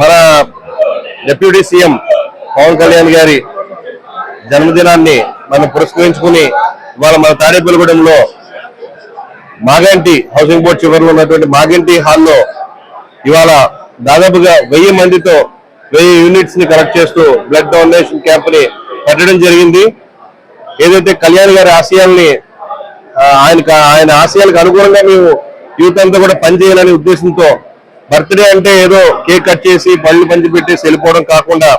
మన deputy CM Pawan Kalyan గారి జన్మదినాన్ని మనం పురస్కరించుకుని ఇవాళ మన తాడేపల్లిగూడెంలో మాగంటి హౌసింగ్ బోర్డ్ చివరిలో ఉన్నటువంటి మాగంటి హాల్లో ఇవాళ దాదాపుగా వెయ్యి మందితో వెయ్యి యూనిట్స్ని కలెక్ట్ చేస్తూ బ్లడ్ డొనేషన్ క్యాంప్ని పెట్టడం జరిగింది. ఏదైతే కళ్యాణ్ గారి ఆశయాల్ని ఆయన ఆయనకు ఆయన ఆశయాలకు అనుగుణంగా మేము యూత్ అంతా కూడా పనిచేయాలనే ఉద్దేశంతో బర్త్డే అంటే ఏదో కేక్ కట్ చేసి పళ్ళు పంచిపెట్టి వెళ్ళిపోవడం కాకుండా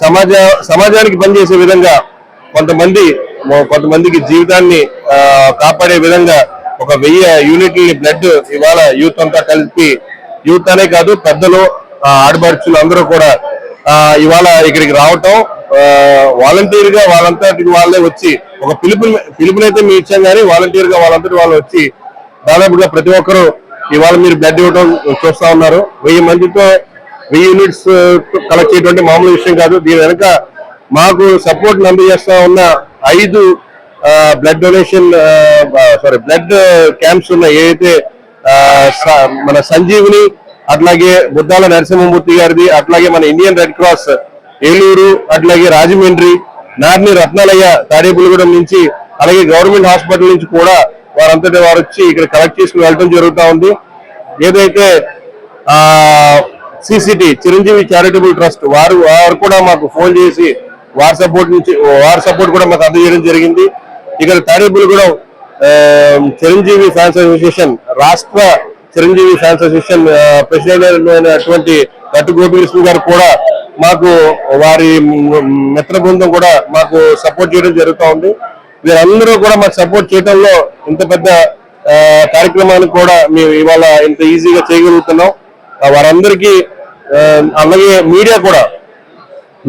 సమాజ సమాజానికి పనిచేసే విధంగా కొంతమంది కొంతమందికి జీవితాన్ని కాపాడే విధంగా ఒక వెయ్యి యూనిట్లని బ్లడ్ ఇవాళ యూత్ అంతా కలిపి యూత్ అనే కాదు పెద్దలు ఆడబడుచులు అందరూ కూడా ఇవాళ ఇక్కడికి రావటం వాలంటీర్గా వాళ్ళంతటికి వాళ్ళే వచ్చి ఒక పిలుపు పిలుపునైతే మీ ఇచ్చాం కానీ వాలంటీర్గా వాళ్ళంతటి వాళ్ళు వచ్చి దాదాపుగా ప్రతి ఒక్కరూ ఇవాళ మీరు బ్లడ్ ఇవ్వడం చూస్తా ఉన్నారు. వెయ్యి మందితో వెయ్యి యూనిట్స్ కలెక్ట్ uh, చేయటువంటి మామూలు విషయం కాదు. దీని వెనక మాకు సపోర్ట్ అందజేస్తా ఉన్న ఐదు blood donation sorry blood camps ఉన్నాయి ఏదైతే స- మన సంజీవిని అట్లాగే బుద్ధాల నరసింహమూర్తి గారిది అట్లాగే మన ఇండియన్ రెడ్ క్రాస్ ఏలూరు అట్లాగే రాజమండ్రి నార్ని రత్నాలయ్య తాడేపులగూడెం నుంచి అలాగే గవర్నమెంట్ హాస్పిటల్ నుంచి కూడా వారంతటి వారు వచ్చి ఇక్కడ కలెక్ట్ చేసుకుని వెళ్ళడం జరుగుతూ ఉంది. ఏదైతే ఆ సిసిటి చిరంజీవి చారిటబుల్ ట్రస్ట్ వారు వారు కూడా మాకు ఫోన్ చేసి వారి సపోర్ట్ నుంచి వారి సపోర్ట్ కూడా మాకు అందజేయడం జరిగింది. ఇక్కడ తాడేపులగూడెం కూడా చిరంజీవి ఫ్యాన్స్ అసోసియేషన్ రాష్ట్ర చిరంజీవి ఫ్యాన్స్ అసోసియేషన్ ప్రెసిడెంట్ అయినటువంటి గట్టు గోపికృష్ణ గారు కూడా మాకు వారి మిత్ర బృందం కూడా మాకు సపోర్ట్ చేయడం జరుగుతూ ఉంది. వీరందరూ కూడా మాకు సపోర్ట్ చేయడంలో ఇంత పెద్ద కార్యక్రమాన్ని కూడా మేము ఇవాళ ఇంత ఈజీగా చేయగలుగుతున్నాం. వారందరికీ అలాగే మీడియా కూడా.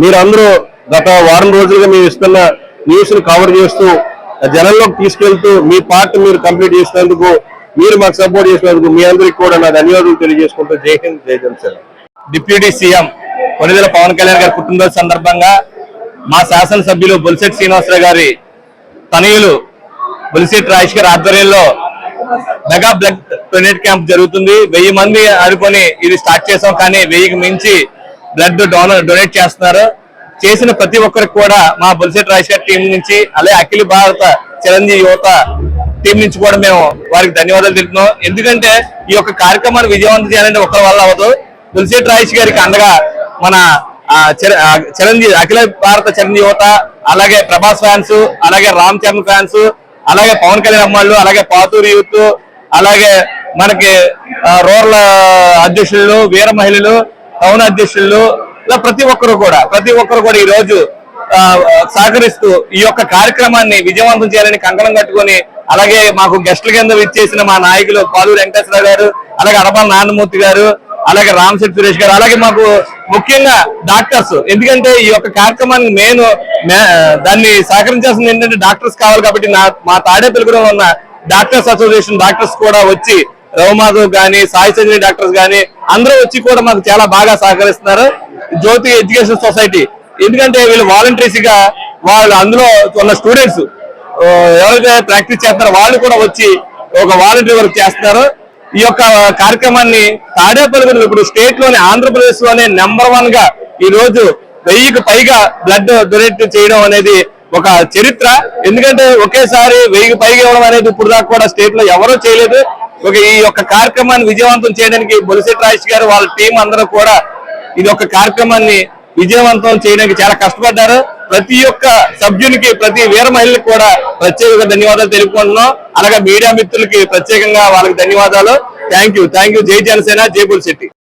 మీరందరూ గత వారం రోజులుగా మేము ఇస్తున్న న్యూస్ను కవర్ చేస్తూ జనంలోకి తీసుకెళ్తూ మీ పార్ట్ మీరు కంప్లీట్ చేసినందుకు మీరు మాకు సపోర్ట్ చేసినందుకు మీ అందరికి కూడా నా ధన్యవాదాలు తెలియజేసుకుంటూ జై హింద్ జై జనసేన డిప్యూటీ సీఎం కొనిదెల పవన్ కళ్యాణ్ గారి పుట్టినరోజు సందర్భంగా మా శాసనసభ్యులు బొలిశెట్టి శ్రీనివాసరావు గారి తనయులు బొలిశెట్టి రాజేష్ గారి ఆధ్వర్యంలో మెగా బ్లడ్ డొనేట్ క్యాంప్ జరుగుతుంది. వెయ్యి మంది అనుకొని ఇది స్టార్ట్ చేసాం కానీ వెయ్యికి మించి బ్లడ్ డోనర్ డొనేట్ చేస్తున్నారు. చేసిన ప్రతి ఒక్కరికి కూడా మా బొలిశెట్టి రాజేష్ గారి టీం నుంచి అలాగే అఖిల భారత చిరంజీవి యువత టీం నుంచి కూడా మేము వారికి ధన్యవాదాలు తెలుపుతున్నాం. ఎందుకంటే ఈ యొక్క కార్యక్రమాన్ని విజయవంతం చేయాలంటే ఒకరి వల్ల అవ్వదు. తులసిరెడ్డి రాజేష్ గారికి అండగా మన చిరంజీవి అఖిల భారత చిరంజీవి యువత అలాగే ప్రభాస్ ఫ్యాన్స్ అలాగే రామ్ చరణ్ ఫ్యాన్స్ అలాగే పవన్ కళ్యాణ్ అమ్మాళ్ళు అలాగే పాతూరు యూత్ అలాగే మనకి రూరల్ అధ్యక్షులు వీర మహిళలు టౌన్ అధ్యక్షులు ఇలా ప్రతి ఒక్కరు కూడా ప్రతి ఒక్కరు కూడా ఈ రోజు సహకరిస్తూ ఈ యొక్క కార్యక్రమాన్ని విజయవంతం చేయాలని కంకణం కట్టుకొని అలాగే మాకు గెస్టుల కింద విచ్చేసిన మా నాయకులు పాలూరు వెంకటేశ్వర గారు అలాగే అడపాల నాన్నమూర్తి గారు అలాగే రామశెట్టి సురేష్ గారు అలాగే మాకు ముఖ్యంగా డాక్టర్స్. ఎందుకంటే ఈ యొక్క కార్యక్రమానికి మెయిన్ దాన్ని సహకరించాల్సింది ఏంటంటే డాక్టర్స్ కావాలి కాబట్టి నా మా తాడేపల్లిగూడెం ఉన్న డాక్టర్స్ అసోసియేషన్ డాక్టర్స్ కూడా వచ్చి రవిమాధవ్ గాని సాయి సంజయ్ డాక్టర్స్ గాని అందరూ వచ్చి కూడా మాకు చాలా బాగా సహకరిస్తున్నారు. Jyothi education society. ఎందుకంటే వీళ్ళు వాలంటీర్స్గా వాళ్ళు అందులో ఉన్న స్టూడెంట్స్ ఎవరైతే ప్రాక్టీస్ చేస్తారో వాళ్ళు కూడా వచ్చి ఒక వాలంటీర్ వర్క్ చేస్తున్నారు. ఈ యొక్క కార్యక్రమాన్ని తాడేపల్లి ఇప్పుడు స్టేట్లోని ఆంధ్రప్రదేశ్లోనే నెంబర్ వన్గా ఈ రోజు వెయ్యికి పైగా బ్లడ్ డొనేట్ చేయడం అనేది ఒక చరిత్ర. ఎందుకంటే ఒకేసారి వెయ్యికి పైగా ఇవ్వడం అనేది ఇప్పుడు దాకా కూడా స్టేట్లో ఎవరూ చేయలేదు. ఒక ఈ యొక్క కార్యక్రమాన్ని విజయవంతం చేయడానికి బొలిసెట్ రాజేష్ గారు వాళ్ళ టీం అందరూ కూడా ఇది ఒక కార్యక్రమాన్ని విజయవంతం చేయడానికి చాలా కష్టపడ్డారు. ప్రతి ఒక్క సభ్యునికి ప్రతి వీర మహిళలకు కూడా ప్రత్యేక ధన్యవాదాలు తెలుపుకుంటున్నాం. అలాగే మీడియా మిత్రులకి ప్రత్యేకంగా వాళ్ళకి ధన్యవాదాలు. థ్యాంక్ యూ థ్యాంక్ యూ జై జనసేన జై శెట్టి